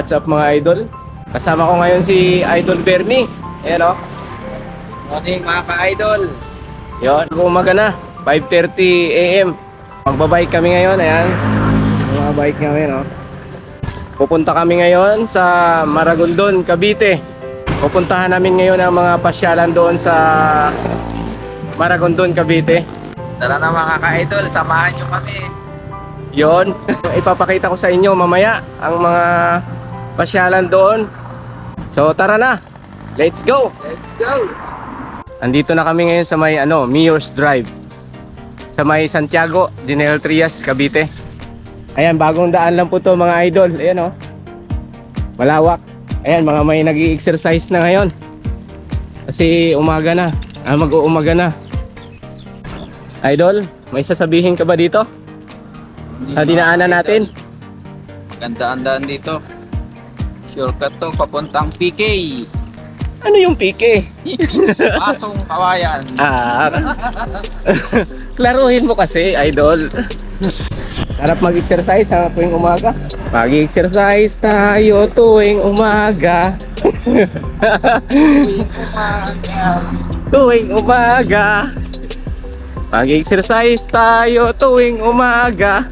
What's up mga idol? Kasama ko ngayon si Idol Bernie. Ayan o. Morning mga ka-idol. Yun, umaga na. 5.30 a.m. Magbabike kami ngayon. Ayan. Mga bike namin o. Pupunta kami ngayon sa Maragondon, Cavite. Pupuntahan namin ngayon ang mga pasyalan doon sa Maragondon, Cavite. Tara na mga ka-idol, samahan nyo kami. Yon, ipapakita ko sa inyo mamaya ang mga pasyalan doon. So tara na. Let's go. Let's go! Andito na kami ngayon sa may ano, Mayor's Drive. Sa may Santiago, General Trias, Cavite. Ayan, bagong daan lang po to mga idol. Ayan oh. Malawak. Ayan, mga may nag exercise na ngayon. Kasi umaga na. Ah, mag-uumaga na. Idol, may sasabihin ka ba dito? Sa dinaanan natin? Ganda-andaan dito. Shortcut to, papuntang PK. Ano yung PK? Pasong kawayan. Ah, klaruhin mo kasi, idol. Sarap mag-exercise sa tuwing umaga. Mag-exercise tayo tuwing umaga. tuwing umaga. Mag-exercise tayo tuwing umaga.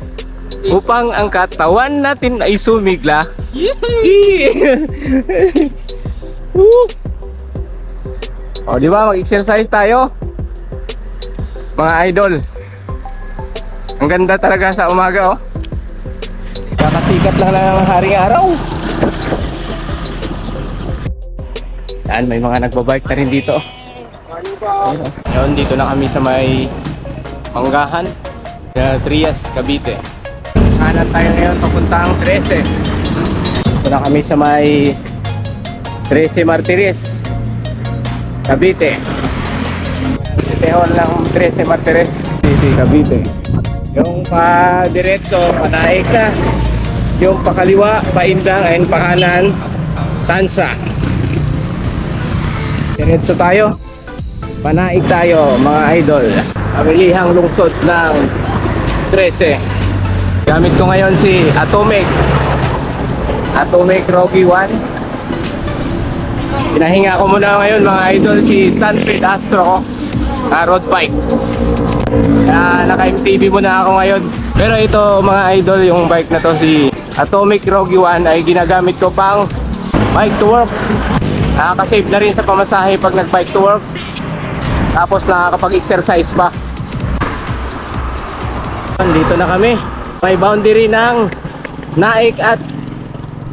Upang ang katawan natin ay sumigla. O, di ba? Mag-exercise tayo. Mga idol. Ang ganda talaga sa umaga, oh. Kakasikat lang lang ng haring araw. Yan, may mga nagbabike na rin dito. Oh. Yun, dito na kami sa may Manggahan. Trias, Cavite. Kanan tayo ngayon papuntang 13. Dito na kami sa may 13 Martires. Cavite. City Hall ng 13 Martires City, Cavite. Yung pa diretso, panaik ka. Yung pakaliwa, paindang, and pakanan, tansa. Diretso tayo. Panaik tayo, mga idol. Pamilihang lungsod ng 13. Gamit ko ngayon si Atomic. Atomic Rocky 1. Pinahinga ko muna ngayon mga idol si Sunfit Astro uh, road bike. Kaya naka-MTB muna ako ngayon. Pero ito mga idol yung bike na to si Atomic Rogue 1 ay ginagamit ko pang bike to work. Nakaka-save na rin sa pamasahe pag nag-bike to work. Tapos nakakapag-exercise pa. Dito na kami. May boundary ng Naik at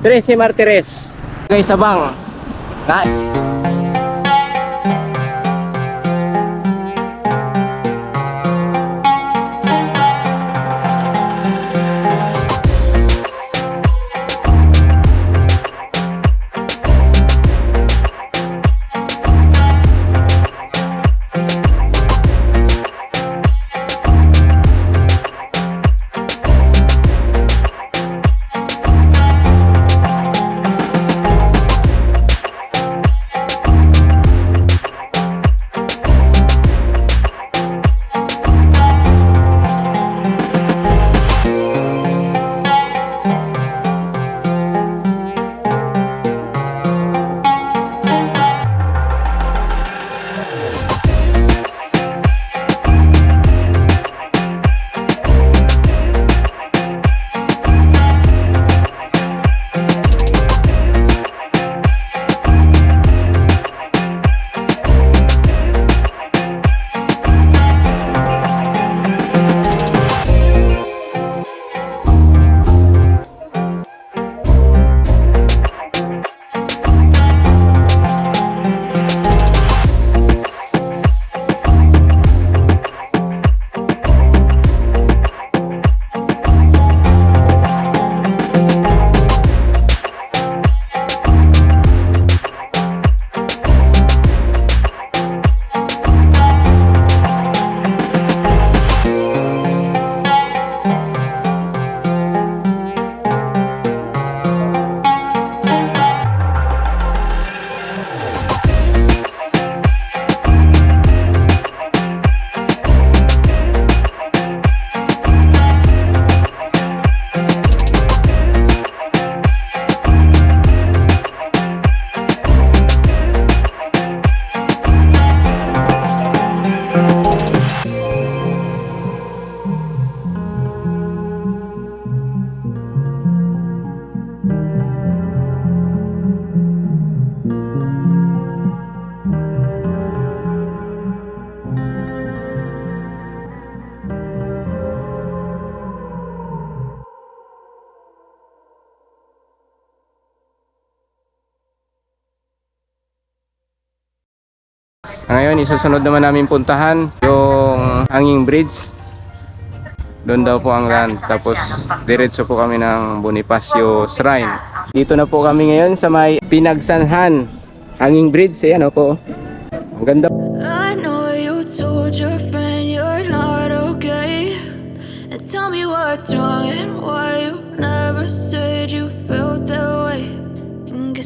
13 Martires. Guys, sabang. Naik. Ngayon, isusunod naman namin puntahan yung Hanging Bridge. Doon daw po ang land. Tapos diretso po kami ng Bonifacio Shrine. Dito na po kami ngayon sa may Pinagsanhan Hanging Bridge. Ayan o po. Ang ganda. I you told friend you're not okay. And tell me what's wrong and why you never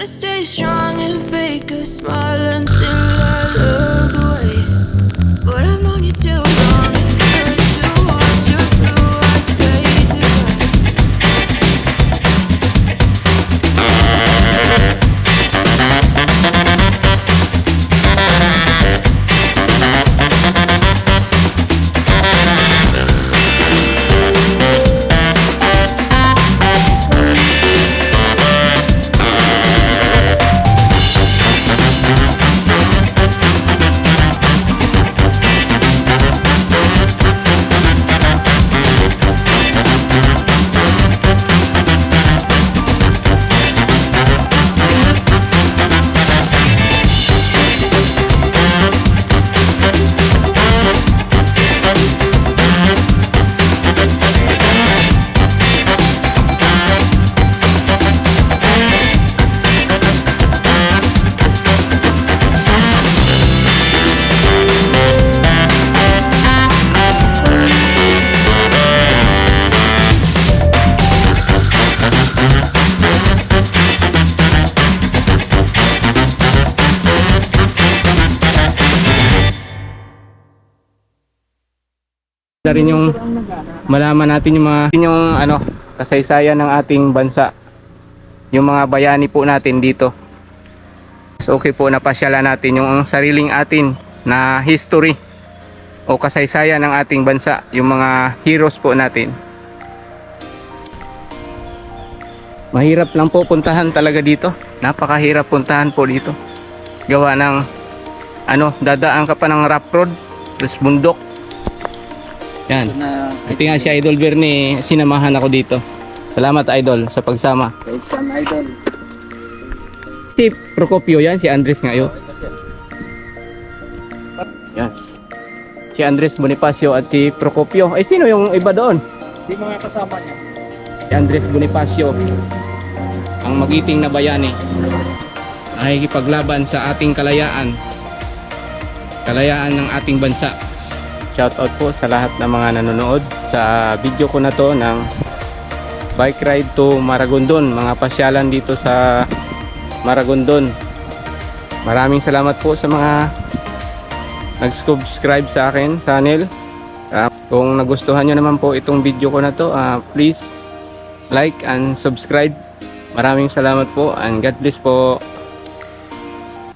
To stay strong and fake a smile until I look away. But I've known you too Na rin yung malaman natin yung mga yung ano kasaysayan ng ating bansa. Yung mga bayani po natin dito. So okay po napasyalan natin yung sariling atin na history o kasaysayan ng ating bansa, yung mga heroes po natin. Mahirap lang po puntahan talaga dito. Napakahirap puntahan po dito. Gawa ng ano, dadaan ka pa ng rough road, tapos bundok. Yan. Na, Ito nga si Idol Bernie, sinamahan ako dito. Salamat Idol sa pagsama. San Idol. Si Procopio yan, si Andres ngayon. Yan. Si Andres Bonifacio at si Procopio. Ay sino yung iba doon? Di mga kasama niya. Si Andres Bonifacio. Ang magiting na bayani. Nakikipaglaban sa ating kalayaan. Kalayaan ng ating bansa. Shoutout po sa lahat ng mga nanonood sa video ko na to ng bike ride to Maragondon. Mga pasyalan dito sa Maragondon. Maraming salamat po sa mga nag-subscribe sa akin channel. Ah, kung nagustuhan nyo naman po itong video ko na to, ah, please like and subscribe. Maraming salamat po and God bless po.